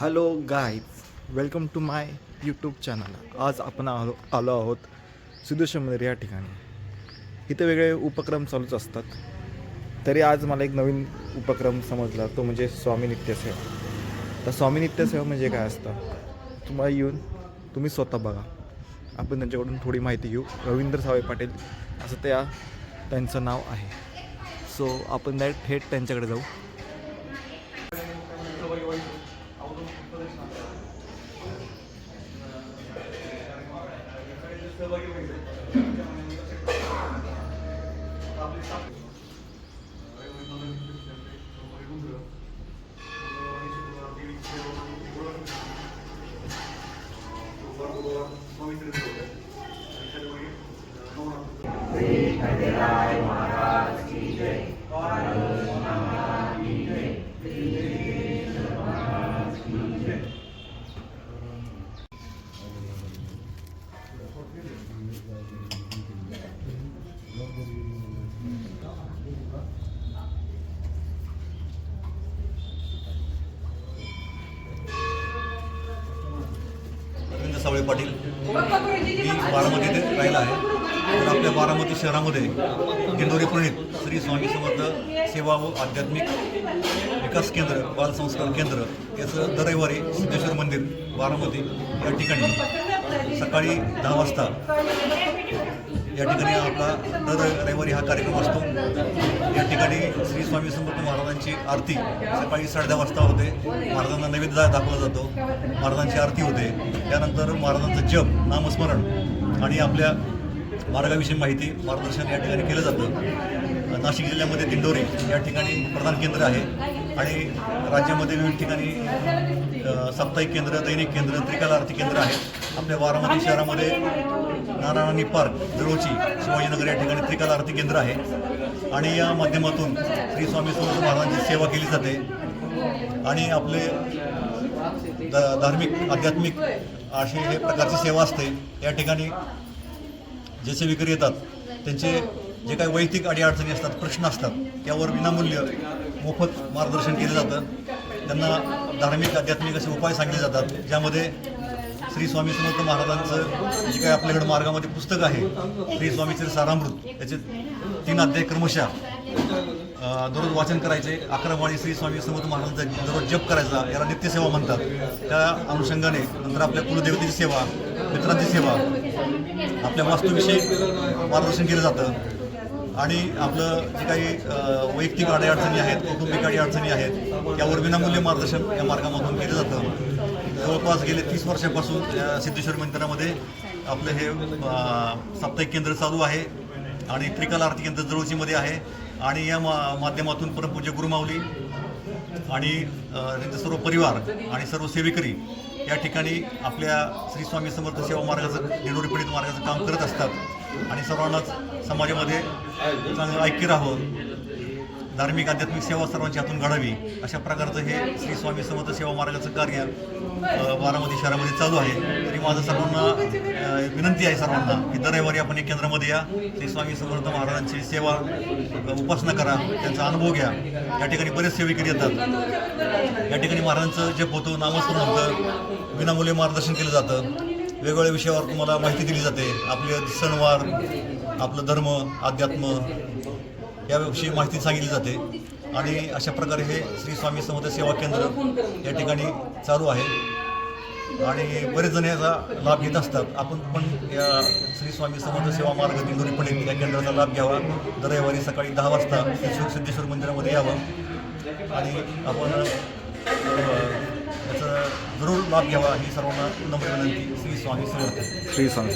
Hello guys welcome to my YouTube channel आज आपण आलो आलो आहोत सिद्धेश्वर मंदिर या ठिकाणी. इथे वेगळे उपक्रम चालूच असतात. तरी आज मला एक नवीन उपक्रम समजला. तो म्हणजे स्वामी नित्यसेवा तर स्वामी नित्यसेवा म्हणजे काय असतं? तुम्हाला येऊन तुम्ही स्वतः बघा. आपण त्यांच्याकडून थोडी माहिती घेऊ. रवींद्र सावे पाटील असं त्या त्यांचं नाव आहे. सो आपण डायरेक्ट थेट त्यांच्याकडे जाऊ. रवींद्र सावळे पाटील मी बारामतीत राहिला आहे. तर आपल्या बारामती शहरामध्ये दिंडोरी प्रणित श्री स्वामी समर्थ सेवा व आध्यात्मिक विकास केंद्र बालसंस्कार केंद्र याचं दर रविवारी सिद्धेश्वर मंदिर बारामती या ठिकाणी सकाळी दहा वाजता या ठिकाणी आपला दर रविवारी हा कार्यक्रम असतो. या ठिकाणी श्री स्वामी समर्थ महाराजांची आरती सकाळी साडेदहा वाजता होते. महाराजांना नैवेद्य दाखवला जातो. महाराजांची आरती होते. त्यानंतर महाराजांचं जप नामस्मरण आणि आपल्या मार्गाविषयी माहिती मार्गदर्शन या ठिकाणी केलं जातं. नाशिक जिल्ह्यामध्ये दिंडोरी या ठिकाणी प्रधान केंद्र आहे आणि राज्यामध्ये विविध ठिकाणी साप्ताहिक केंद्र दैनिक केंद्र त्रिकाल आरती केंद्र आहेत आपल्या बारामती शहरामध्ये नारायणी पार्क जवळची शिवाजीनगर या ठिकाणी त्रिकाल आरती केंद्र आहे. आणि या माध्यमातून श्री स्वामी समर्थ महाराजांची सेवा केली जाते. आणि आपले धार्मिक आध्यात्मिक असे हे प्रकारची सेवा असते. या ठिकाणी जे सेवेकरी येतात त्यांचे जे काही वैयक्तिक अडीअडचणी असतात प्रश्न असतात त्यावर विनामूल्य मोफत मार्गदर्शन केलं जातं. त्यांना धार्मिक आध्यात्मिक असे उपाय सांगितले जातात ज्यामध्ये श्री स्वामी समर्थ महाराजांचं जे काही आपल्याकडे मार्गामध्ये पुस्तक आहे श्री स्वामीचे सारामृत त्याचे तीन अध्याय क्रमशः. दररोज वाचन करायचे. अकरावाडी श्री स्वामी समर्थ महाराजांचा दररोज जप करायचा. याला नित्यसेवा म्हणतात. त्या अनुषंगाने नंतर आपल्या कुलदेवतेची सेवा मित्रांची सेवा आपल्या वास्तूविषयी मार्गदर्शन केलं जातं. आणि आपलं जे काही वैयक्तिक वैयक्तिक अडीअडचणी आहेत कौटुंबिक अडीअडचणी आहेत त्यावर विनामूल्य मार्गदर्शन या मार्गामधून केलं जातं. जवळपास गेले तीस वर्षापासून सिद्धेश्वर मंदिरामध्ये आपलं हे साप्ताहिक केंद्र चालू आहे. आणि त्रिकाल आरती केंद्र जवळचीमध्ये आहे. आणि या मा माध्यमातून परमपूज्य गुरुमावली आणि सर्व परिवार आणि सर्व सेविकरी या ठिकाणी आपल्या श्री स्वामी समर्थ सेवा मार्गाचं दिंडोरी पीडित मार्गाचं काम करत असतात. आणि सर्वांनाच समाजामध्ये चांगलं ऐक्य राहावं. धार्मिक आध्यात्मिक सेवा सर्वांच्या हातून घडावी अशा प्रकारचं हे श्री स्वामी समर्थ सेवा मार्गाचं कार्य बारामती शहरामध्ये चालू आहे. तरी माझं सर्वांना विनंती आहे सर्वांना की दर रविवारी आपण एक केंद्रामध्ये या. श्री स्वामी समर्थ महाराजांची सेवा उपासना करा त्यांचा अनुभव घ्या. या ठिकाणी बरेच सेवेकरी येतात. या ठिकाणी महाराजांचं जे होतं नामस्मरण होतं विनामूल्य मार्गदर्शन केलं जातं. वेगवेगळ्या विषयावर तुम्हाला माहिती दिली जाते. आपले सणवार आपलं धर्म अध्यात्म याविषयी माहिती सांगितली जाते. आणि अशा प्रकारे हे श्री स्वामी समर्थ सेवा केंद्र या ठिकाणी चालू आहे. आणि बरेच जण याचा लाभ घेत असतात. आपण पण या श्री स्वामी समर्थ सेवा मार्ग दिंडोरी पडेल या केंद्राचा लाभ घ्यावा. दर रविवारी सकाळी दहा वाजता सिद्धेश्वर सिद्धेश्वर मंदिरामध्ये यावं. आणि आपण याचा जरूर लाभ घ्यावा. ही सर्वांना नम्र विनंती. श्री स्वामी समर्थ. श्री स्वामी